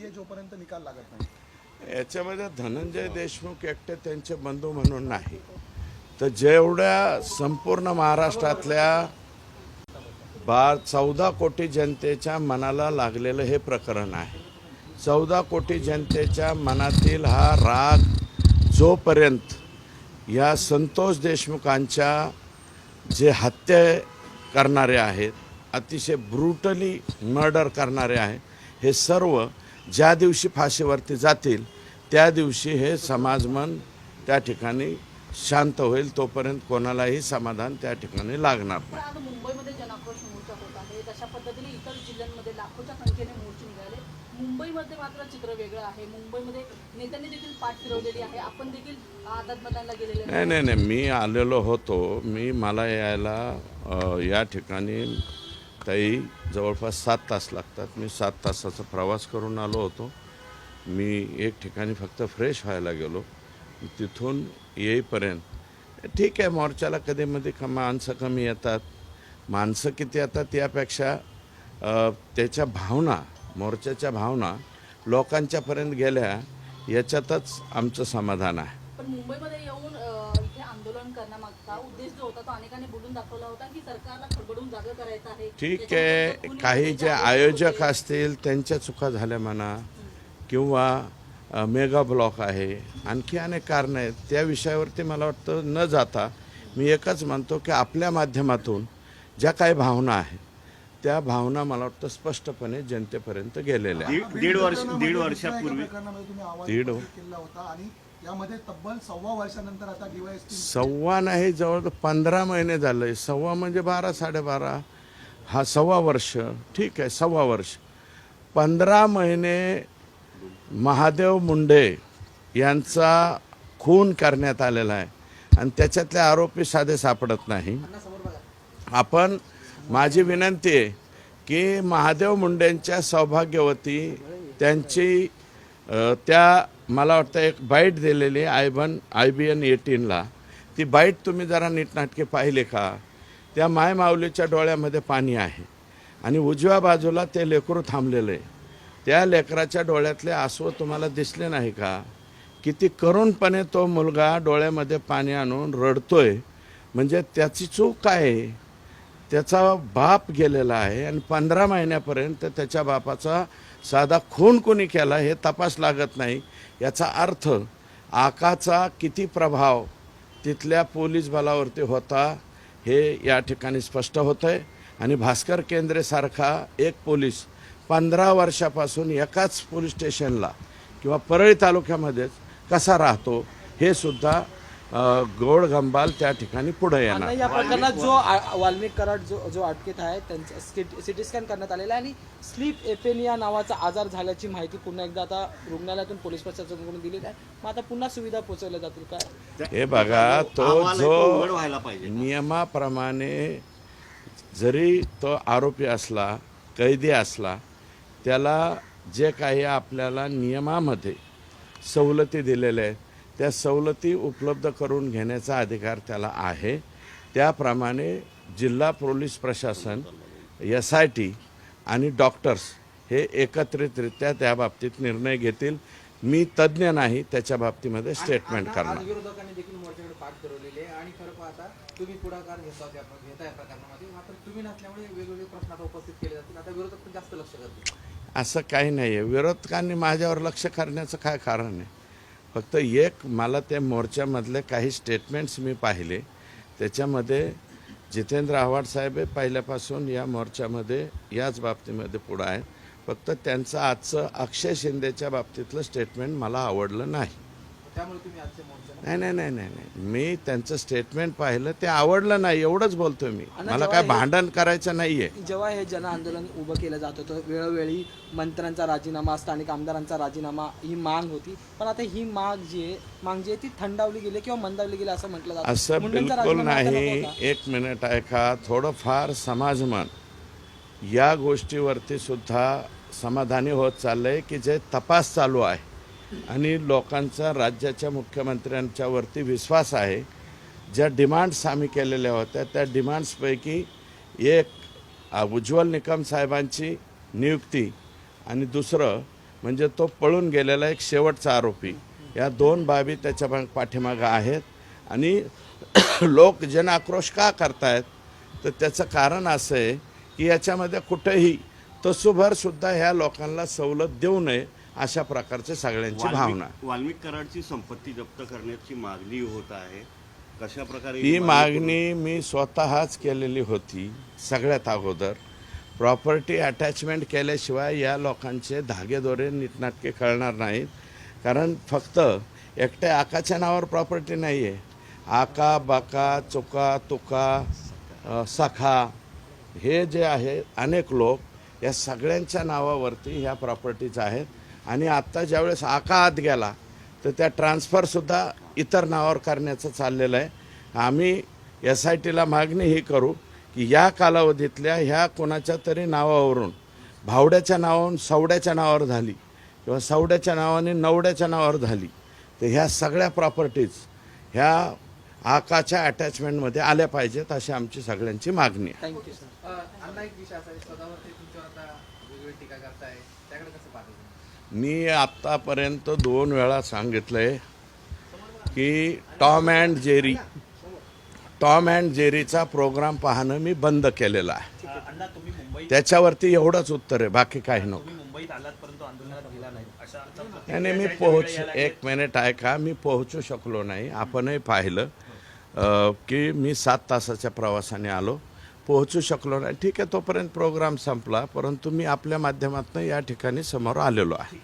नाहीये जोपर्यंत निकाल लागत नाही. याच्यामध्ये धनंजय देशमुख एकटे त्यांचे बंधू म्हणून नाही. तर जेवढ्या संपूर्ण महाराष्ट्रातल्या बार चौदा कोटी जनतेच्या मनाला लागलेलं हे प्रकरण आहे. चौदा कोटी जनतेच्या मनातील हा राग जोपर्यंत या संतोष देशमुखांच्या जे हत्या करणारे आहेत अतिशय ब्रुटली मर्डर करणारे आहे हे सर्व ज्या दिवशी फाशीवरती जातील त्या दिवशी हे समाजमन त्या ठिकाणी शांत होईल तोपर्यंत कोणालाही समाधान त्या ठिकाणी लागणार नाही. मुंबईमध्ये जनाक्रोश मोर्चा होत आहे. तशा पद्धतीने इतर जिल्ह्यांमध्ये लाखोच्या संख्येने मोर्चे निघाले. मुंबईमध्ये मात्र चित्र वेगळं आहे. मुंबईमध्ये नेत्यांनी देखील पाठ फिरवलेली आहे. आपण देखील गेलेले नाही नाही नाही. मी आलेलो होतो. मी मला यायला या ठिकाणी ताई जवळपास सात तास लागतात. मी सात तासाचा प्रवास करून आलो होतो. मी एक ठिकाणी फक्त फ्रेश व्हायला गेलो. तिथून येईपर्यंत ठीक आहे मोर्चाला कधीमध्ये क माणसं कमी येतात. माणसं किती येतात यापेक्षा त्याच्या भावना मोर्चाच्या भावना लोकांच्यापर्यंत गेल्या याच्यातच आमचं समाधान आहे पण मुंबईमध्ये येऊन अ, इथे आंदोलन करण्यामागचा उद्देश जो होता तो अनेकांनी बोलून दाखवला होता की सरकारला खडबडून जागा करायचं आहे ठीक आहे काही जे आयोजक. असतील त्यांच्या चुका झाल्या म्हणा किंवा मेगा ब्लॉक आहे आणखी अनेक कारणं आहेत त्या विषयावरती मला वाटतं न जाता मी एकच म्हणतो की आपल्या माध्यमातून ज्या काही भावना आहेत त्या भावना मला वाटतं स्पष्टपणे जनतेपर्यंत गेलेल्या आहेत. दीड वर्ष दीड वर्षापूर्वी दीड- केला होता आणि यामध्ये तब्बल सव्वा वर्षानंतर आता डीवायएसपी सव्वा नाही जवळ पंधरा महिने झाले सव्वा म्हणजे बारा साडेबारा. हा सव्वा वर्ष. ठीक आहे सव्वा वर्ष. पंधरा महिने महादेव मुंडे यांचा खून करण्यात आलेला आहे. आणि त्याच्यातले आरोपी साधे सापडत नाही. आपण माझी विनंती आहे की महादेव मुंडेंच्या सौभाग्यवती त्यांची त्या मला वाटतं एक बाईट दिलेली आय बन आय बी एन एटीनला. ती बाईट तुम्ही जरा नीटनाटके पाहिले का? त्या माय माऊलीच्या डोळ्यामध्ये पाणी आहे. आणि उजव्या बाजूला ते लेकरू थांबलेलं. आहे त्या लेकराच्या डोळ्यातले आसव तुम्हाला दिसले नाही का? किती करूनपणे तो मुलगा डोळ्यामध्ये पाणी आणून रडतोय. म्हणजे त्याची चूक काय आहे? त्याचा बाप गेलेला आहे आणि पंधरा महिन्यापर्यंत त्याच्या बापाचा साधा खून कोणी केला हे तपास लागत नाही. याचा अर्थ आकाचा किती प्रभाव तिथल्या पोलीस बलावरती होता हे या ठिकाणी स्पष्ट होतं आहे आणि भास्कर केंद्रेसारखा एक पोलीस पंधरा वर्षापासून एकाच पोलीस स्टेशनला किंवा परळी तालुक्यामध्येच कसा राहतो हे सुद्धा गोड गंबाल त्या ठिकाणी पुढे येणार. या प्रकरणात जो वाल्मिक कराड जो जो अटकेत आहे त्यांचं सिटी स्कॅन करण्यात आलेला आहे आणि स्लीप एपेनिया नावाचा आजार झाल्याची माहिती पुन्हा एकदा आता रुग्णालयातून पोलीस प्रशासनाकडून दिलेली आहे. मग आता पुन्हा सुविधा पोहोचवल्या जातील काय हे बघा तो जो व्हायला पाहिजे. नियमाप्रमाणे जरी तो आरोपी असला कैदी असला त्याला जे काही आपल्याला नियमामध्ये सवलती दिलेल्या आहेत त्या सवलती उपलब्ध करून घेण्याचा अधिकार त्याला आहे. त्याप्रमाणे जिल्हा पोलीस प्रशासन एस आय टी आणि डॉक्टर्स हे एकत्रितरित्या त्या बाबतीत निर्णय घेतील. मी तज्ज्ञ नाही त्याच्या बाबतीमध्ये स्टेटमेंट करणार. असं काही नाही आहे विरोधकांनी माझ्यावर लक्ष करण्याचं काय कारण आहे? फक्त एक मला त्या मोर्चामधले काही स्टेटमेंट्स मी पाहिले. त्याच्यामध्ये जितेंद्र आव्हाड साहेब हे पहिल्यापासून या मोर्चामध्ये याच बाबतीमध्ये पुढं आहेत. फक्त त्यांचं आजचं अक्षय शिंदेच्या बाबतीतलं स्टेटमेंट मला आवडलं नाही. नाही नाही नाही नाही नाही. मी त्यांचं स्टेटमेंट पाहिलं ते आवडलं नाही एवढंच बोलतोय मी. मला काय भांडण करायचं नाही आहे जेव्हा हे जन आंदोलन उभं केलं जात होतं वेळोवेळी मंत्र्यांचा राजीनामा स्थानिक आमदारांचा राजीनामा ही माग होती. पण आता ही माग जी आहे माग जी आहे ती थंडावली गेली किंवा मंदावली गेली असं म्हटलं जातं. असं बिलकुल नाही. एक मिनिट ऐका. थोडंफार समाजमन या गोष्टीवरती सुद्धा समाधानी होत चाललंय की जे तपास चालू आहे. आणि लोकांचा राज्याच्या मुख्यमंत्र्यांच्या वरती विश्वास आहे. ज्या डिमांड्स आम्ही केलेल्या होत्या त्या डिमांड्सपैकी एक उज्ज्वल निकम साहेबांची नियुक्ती आणि दुसरं म्हणजे तो पळून गेलेला एक शेवटचा आरोपी. या दोन बाबी त्याच्या पाठीमागं आहेत आणि लोक जन आक्रोश का करतायत? तर त्याचं कारण असं आहे की याच्यामध्ये कुठेही तसुभरसुद्धा ह्या लोकांना सवलत देऊ नये अशा प्रकारची सगळ्यांची भावना. वाल्मिक कराडची संपत्ती जप्त करण्याची मागणी होत आहे. कशा प्रकारे ही मागणी मी स्वतःच केलेली होती सगळ्यात अगोदर. प्रॉपर्टी अटॅचमेंट केल्याशिवाय या लोकांचे धागेदोरे नीटनाटके कळणार नाहीत. कारण फक्त एकट्या आकाच्या नावावर प्रॉपर्टी नाही आहे आका बाका चुका तुका सखा हे जे आहे अनेक लोक या सगळ्यांच्या नावावरती ह्या प्रॉपर्टीज आहेत. आणि आत्ता ज्यावेळेस आका आत गेला तर त्या ट्रान्सफरसुद्धा इतर नावावर करण्याचं चाललेलं आहे. आम्ही एस आय टीला मागणी ही करू की या कालावधीतल्या ह्या कोणाच्या तरी नावावरून भावड्याच्या नावावरून सवड्याच्या नावावर झाली किंवा सवड्याच्या नावाने नवड्याच्या नावावर झाली तर ह्या सगळ्या प्रॉपर्टीज ह्या आकाच्या अटॅचमेंटमध्ये आल्या पाहिजेत अशी आमची सगळ्यांची मागणी आहे. थँक्यू सर आहे? मी आत्तापर्यंत दोन वेळा सांगितलंय की Tom and Jerry Tom and जेरीचा programme पाहणं मी बंद केलेला आहे. त्याच्यावरती एवढंच उत्तर आहे बाकी काही नको. नाही. मी पोहोच एक मिनिट ऐका मी पोहोचू शकलो नाही. आपणही पाहिलं की मी सात तासाच्या प्रवासाने आलो. पोहोचू शकलो नाही. ठीक आहे तोपर्यंत प्रोग्राम संपला परंतु मी आपल्या माध्यमातून या ठिकाणी समोर आलेलो आहे.